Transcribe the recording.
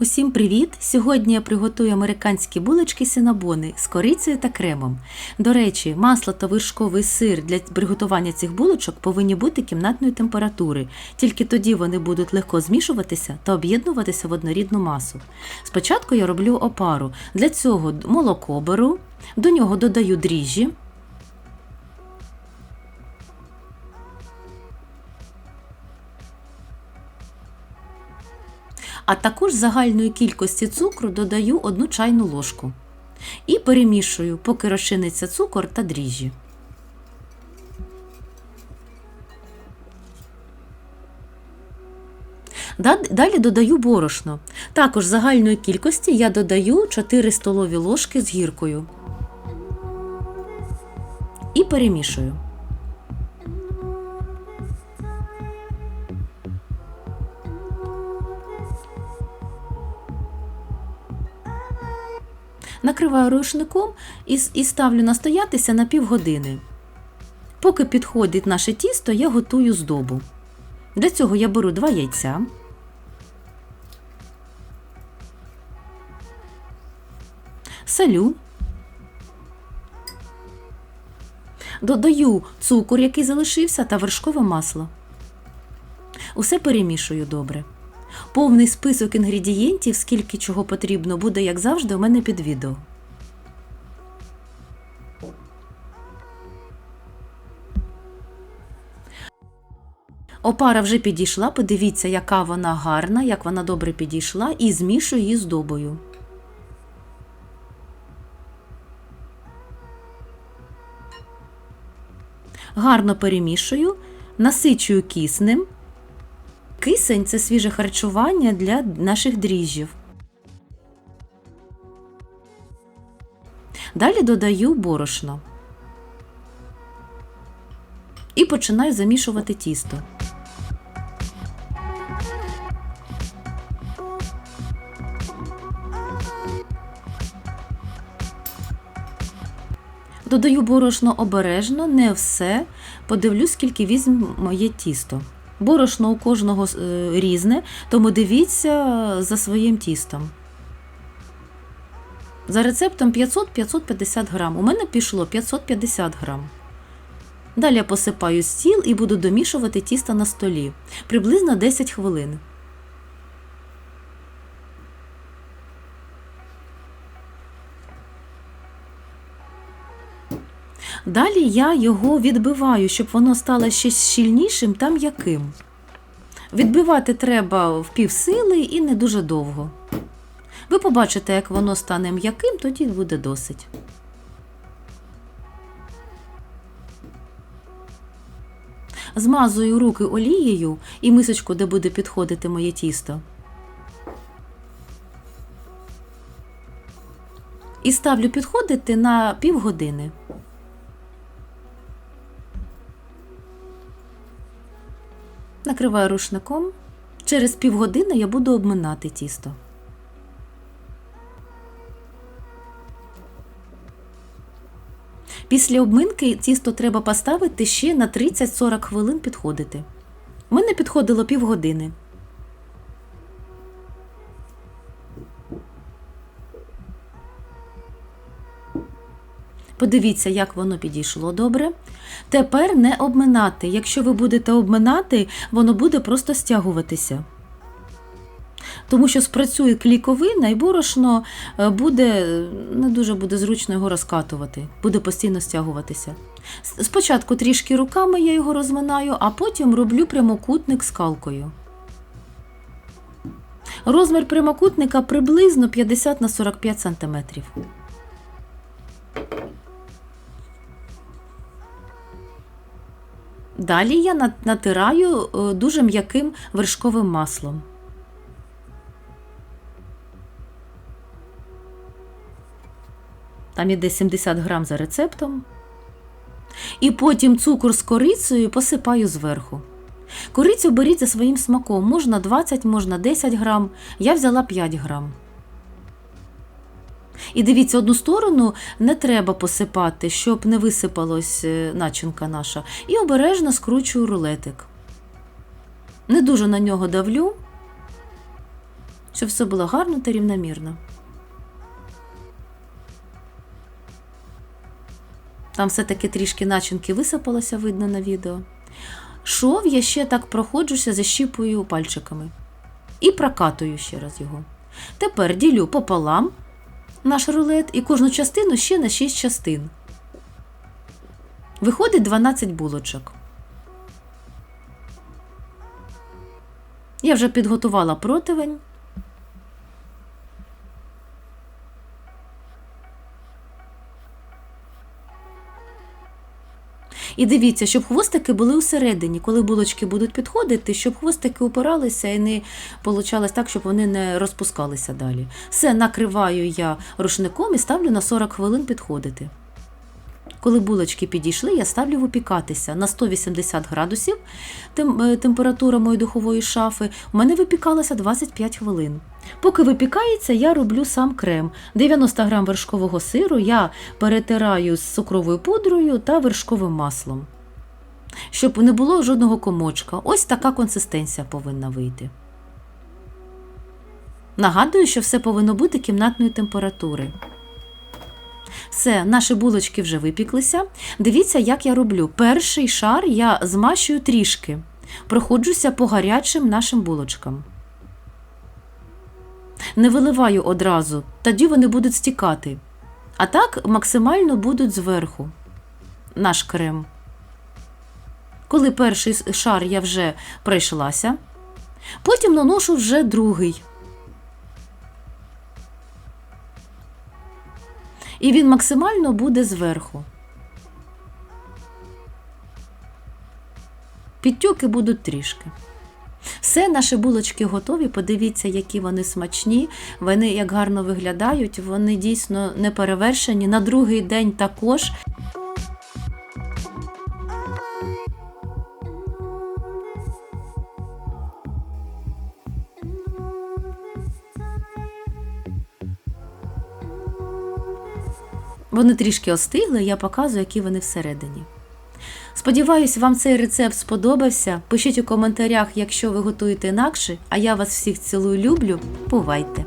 Усім привіт! Сьогодні я приготую американські булочки синабони з корицею та кремом. До речі, масло та вершковий сир для приготування цих булочок повинні бути кімнатної температури, тільки тоді вони будуть легко змішуватися та об'єднуватися в однорідну масу. Спочатку я роблю опару. Для цього молоко беру, до нього додаю дріжджі. А також загальної кількості цукру додаю одну чайну ложку і перемішую, поки розчиниться цукор та дріжджі. Далі додаю борошно. Також загальної кількості я додаю 4 столові ложки з гіркою і перемішую. Накриваю рушником і, і ставлю настоятися на півгодини. Поки підходить наше тісто, я готую здобу. Для цього я беру два яйця. Салю. Додаю цукор, який залишився, та вершкове масло. Усе перемішую добре. Повний список інгредієнтів, скільки чого потрібно, буде, як завжди, у мене під відео. Опара вже підійшла, подивіться, яка вона гарна, як вона добре підійшла, і змішую її з добою. Гарно перемішую, насичую киснем. Кисень це свіже харчування для наших дріжджів. Далі додаю борошно і починаю замішувати тісто. Додаю борошно обережно, не все. Подивлюсь, скільки візьме моє тісто. Борошно у кожного е, різне, тому дивіться за своїм тістом. За рецептом 500-550 грам. У мене пішло 550 грам. Далі я посипаю стіл і буду домішувати тісто на столі приблизно 10 хвилин. Далі я його відбиваю, щоб воно стало ще щільнішим та м'яким. Відбивати треба в півсили і не дуже довго. Ви побачите, як воно стане м'яким, тоді буде досить. Змазую руки олією і мисочку, де буде підходити моє тісто. І ставлю підходити на півгодини. Накриваю рушником. Через півгодини я буду обминати тісто. Після обминки тісто треба поставити ще на 30-40 хвилин підходити. У мене підходило півгодини. Подивіться, як воно підійшло добре. Тепер не обминати. Якщо ви будете обминати, воно буде просто стягуватися. Тому що спрацює кліковина і борошно е, буде, не дуже буде зручно його розкатувати, буде постійно стягуватися. Спочатку трішки руками я його розминаю, а потім роблю прямокутник скалкою. Розмір прямокутника приблизно 50 на 45 см. Далі я натираю е, дуже м'яким вершковим маслом. Там іде 70 грам за рецептом. І потім цукор з корицею посипаю зверху. Корицю беріть за своїм смаком, можна 20, можна 10 грам, я взяла 5 грам. І дивіться, одну сторону не треба посипати, щоб не висипалась е, начинка наша. І обережно скручую рулетик. Не дуже на нього давлю, щоб все було гарно та рівномірно. Там все-таки трішки начинки висипалося, видно на відео. Шов я ще так проходжуся, защіпую пальчиками. І прокатую ще раз його. Тепер ділю пополам наш рулет і кожну частину ще на 6 частин. Виходить 12 булочок. Я вже підготувала противень. І дивіться, щоб хвостики були усередині, коли булочки будуть підходити, щоб хвостики упиралися і не получалось так, щоб вони не розпускалися далі. Все накриваю я рушником і ставлю на 40 хвилин підходити. Коли булочки підійшли, я ставлю випікатися на 180 градусів е, температура моєї духової шафи. У мене випікалося 25 хвилин. Поки випікається, я роблю сам крем. 90 грам вершкового сиру я перетираю з цукровою пудрою та вершковим маслом. Щоб не було жодного комочка. Ось така консистенція повинна вийти. Нагадую, що все повинно бути кімнатної температури. Все, наші булочки вже випіклися. Дивіться, як я роблю. Перший шар я змащую трішки, проходжуся по гарячим нашим булочкам. Не виливаю одразу, тоді вони будуть стікати. А так максимально будуть зверху наш крем. Коли перший шар я вже пройшлася, потім наношу вже другий. І він максимально буде зверху. Підтьоки будуть трішки. Все, наші булочки готові. Подивіться, які вони смачні, вони як гарно виглядають, вони дійсно не перевершені. На другий день також. Вони трішки остигли, я показую, які вони всередині. Сподіваюсь, вам цей рецепт сподобався. Пишіть у коментарях, якщо ви готуєте інакше, а я вас всіх цілую люблю. Бувайте!